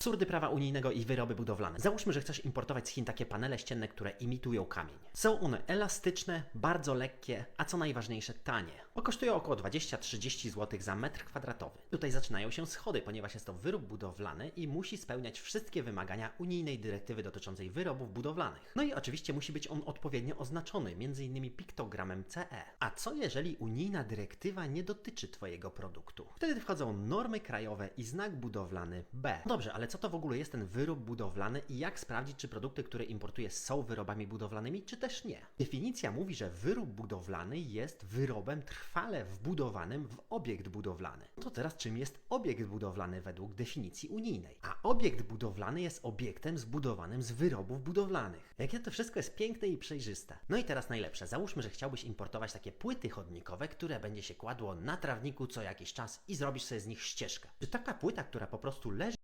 Absurdy prawa unijnego i wyroby budowlane. Załóżmy, że chcesz importować z Chin takie panele ścienne, które imitują kamień. Są one elastyczne, bardzo lekkie, a co najważniejsze tanie. Bo kosztują około 20-30 zł za metr kwadratowy. Tutaj zaczynają się schody, ponieważ jest to wyrób budowlany i musi spełniać wszystkie wymagania unijnej dyrektywy dotyczącej wyrobów budowlanych. No i oczywiście musi być on odpowiednio oznaczony, m.in. piktogramem CE. A co jeżeli unijna dyrektywa nie dotyczy Twojego produktu? Wtedy wchodzą normy krajowe i znak budowlany B. Dobrze, ale co to w ogóle jest ten wyrób budowlany i jak sprawdzić, czy produkty, które importuję są wyrobami budowlanymi, czy też nie? Definicja mówi, że wyrób budowlany jest wyrobem trwale wbudowanym w obiekt budowlany. No To teraz czym jest obiekt budowlany według definicji unijnej? A obiekt budowlany jest obiektem zbudowanym z wyrobów budowlanych. Jakie to wszystko jest piękne i przejrzyste. No i teraz najlepsze. Załóżmy, że chciałbyś importować takie płyty chodnikowe, które będzie się kładło na trawniku co jakiś czas i zrobisz sobie z nich ścieżkę. Czy taka płyta, która po prostu leży